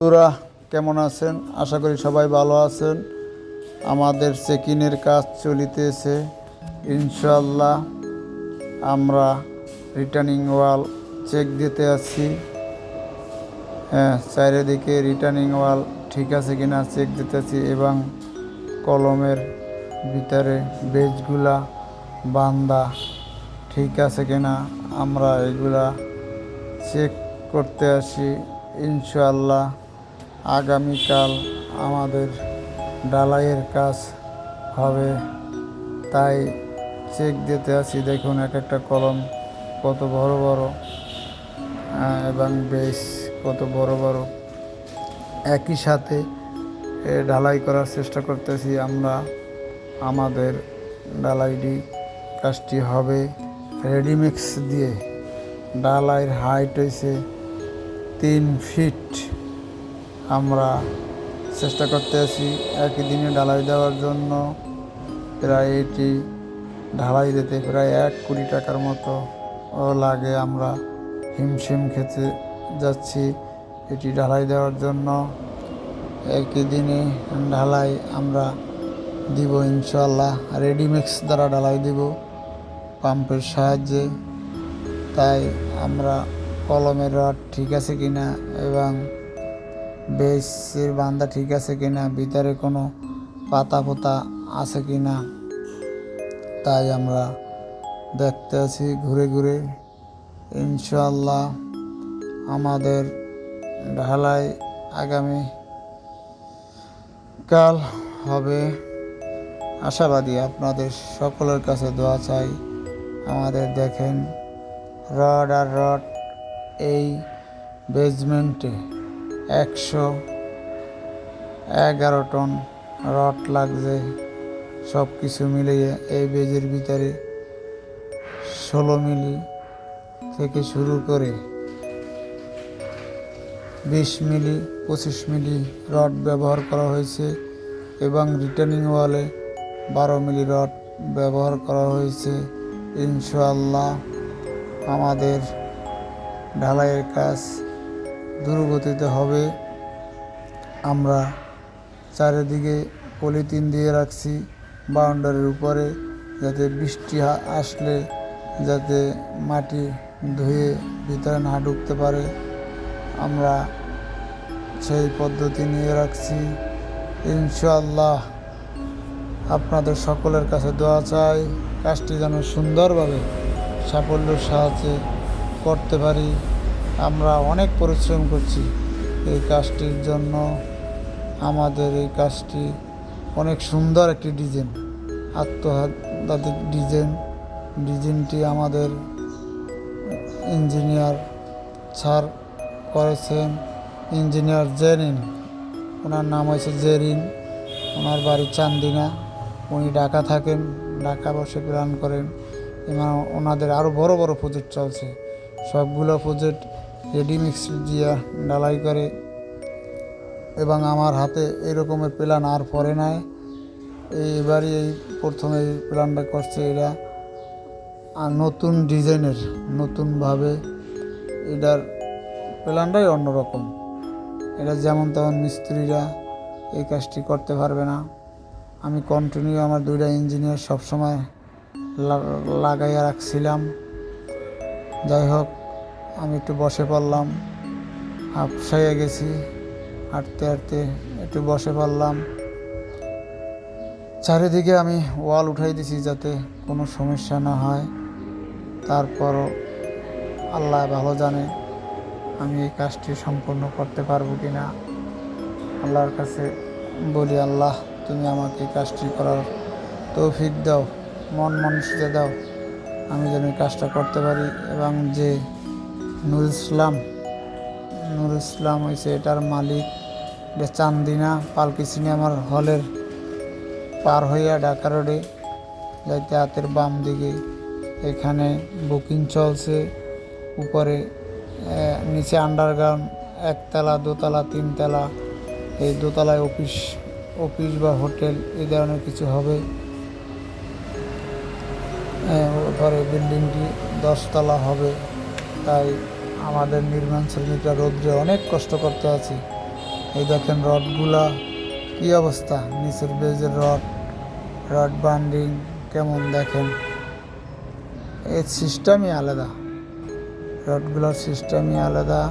বন্ধুরা, কেমন আছেন? আশা করি সবাই ভালো আছেন। আমাদের চেকিনের কাজ চলিতেছে। ইনশাল্লাহ আমরা রিটার্নিং ওয়াল চেক দিতে আছি। হ্যাঁ চারিদিকে রিটার্নিং ওয়াল ঠিক আছে কিনা চেক দিতে দিতেছি এবং কলমের ভিতরে বেজগুলা বান্দা ঠিক আছে কিনা আমরা এগুলা চেক করতে আসি ইনশাল্লাহ আগামীকাল আমাদের ডালাইয়ের কাজ হবে। তাই চেক দিতে আসি। দেখুন, এক একটা কলম কত বড় বড় এবং বেশ কত বড় বড়। একই সাথে ঢালাই করার চেষ্টা করতেছি আমরা। আমাদের ঢালাইটি কাজটি হবে রেডিমিক্স দিয়ে। ডালাইয়ের হাইট হয়েছে তিন ফিট আমরা চেষ্টা করতে আছি একই দিনে ঢালাই দেওয়ার জন্য। প্রায় এটি ঢালাই দিতে প্রায় এক কোটি টাকার মতো লাগে আমরা হিমশিম খেতে যাচ্ছি এটি ঢালাই দেওয়ার জন্য। একই দিনে ঢালাই আমরা দিব ইনশাল্লাহ রেডিমিক্স দ্বারা ঢালাই দিব পাম্পের সাহায্যে। তাই আমরা কলমের রড ঠিক আছে কিনা এবং বেসের বান্দা ঠিক আছে কি না ভিতরে কোনো পাতা পোতা আছে কি না তাই আমরা দেখতে আছি ঘুরে ঘুরে। ইনশাল্লাহ আমাদের ঢালাই আগামী কাল হবে। আশাবাদী আপনাদের সকলের কাছে দোয়া চাই। আমাদের দেখেন রড আর রড এই বেজমেন্টে একশো এগারো টন রড লাগছে। সব কিছু মিলিয়ে এই বেজের ভিতরে ষোলো মিলি থেকে শুরু করে বিশ মিলি, পঁচিশ মিলি রড ব্যবহার করা হয়েছে এবং রিটার্নিং ওয়ালে বারো মিলি রড ব্যবহার করা হয়েছে। ইনশাআল্লাহ আমাদের ঢালাইয়ের কাজ দ্রুতগতিতে হবে। আমরা চারিদিকে পলিথিন দিয়ে রাখছি বাউন্ডারির উপরে যাতে বৃষ্টি আসলে যাতে মাটি ধুয়ে ভিতরে না ঢুকতে পারে। আমরা সেই পদ্ধতি নিয়ে রাখছি। ইনশাল্লাহ আপনাদের সকলের কাছে দোয়া চাই, কাজটি যেন সুন্দরভাবে সাফল্যের সাহায্যে করতে পারি। আমরা অনেক পরিশ্রম করছি এই কাজটির জন্য। আমাদের এই কাজটি অনেক সুন্দর একটি ডিজাইন আত্মহাত্মিক ডিজাইন। ডিজাইনটি আমাদের ইঞ্জিনিয়ার স্যার করেছেন, ইঞ্জিনিয়ার জেরিন। ওনার নাম হয়েছে জেরিন, ওনার বাড়ি চান্দিনা। উনি ঢাকা থাকেন, ঢাকা বসে প্ল্যান করেন। এবং ওনাদের আরও বড় বড় প্রজেক্ট চলছে। সবগুলো প্রজেক্ট রেডিমিক্স দিয়ে ডালাই করে এবং আমার হাতে এই রকমের প্ল্যান আর পরে নাই। এইবারই এই প্রথমে এই প্ল্যানটা করছে এরা। আর নতুন ডিজাইনের, নতুনভাবে এটার প্ল্যানটাই অন্যরকম। এটা যেমন তেমন মিস্ত্রিরা এই কাজটি করতে পারবে না। আমি কন্টিনিউ আমার দুইটা ইঞ্জিনিয়ার সবসময় লাগাইয়া রাখছিলাম। যাই হোক আমি একটু বসে পড়লাম। হাফসাইয়া গেছি। হাঁটতে হাঁটতে একটু বসে পড়লাম। চারিদিকে আমি ওয়াল উঠাই দিছি যাতে কোনো সমস্যা না হয়। তারপরও আল্লাহ ভালো জানে আমি এই কাজটি সম্পূর্ণ করতে পারব কি না আল্লাহর কাছে বলি, আল্লাহ, তুমি আমাকে এই কাজটি করার তৌফিক দাও। মন মানুষকে দাও। আমি যেন এই কাজটা করতে পারি এবং যে নুর ইসলাম। নুর ইসলাম হয়েছে এটার মালিক। এটা চান্দিনা পালকি সিনেমার হলের পার হইয়া ঢাকা রোডে যাইতে হাতের বাম দিকে। এখানে বুকিং চলছে। উপরে নিচে আন্ডারগ্রাউন্ড একতলা, দোতলা, তিনতলা। এই দোতলায় অফিস অফিস বা হোটেল এই ধরনের কিছু হবে। উপরে বিল্ডিংটি দশতলা হবে। তাই আমাদের নির্মাণ শ্রমিকরা রোদ্রে অনেক কষ্ট করতে আছে। এই দেখেন রডগুলা, কি অবস্থা? নিচের বেজের রড রড বান্ডিং কেমন দেখেন? এর সিস্টেমই আলাদা। রডগুলোর সিস্টেমই আলাদা।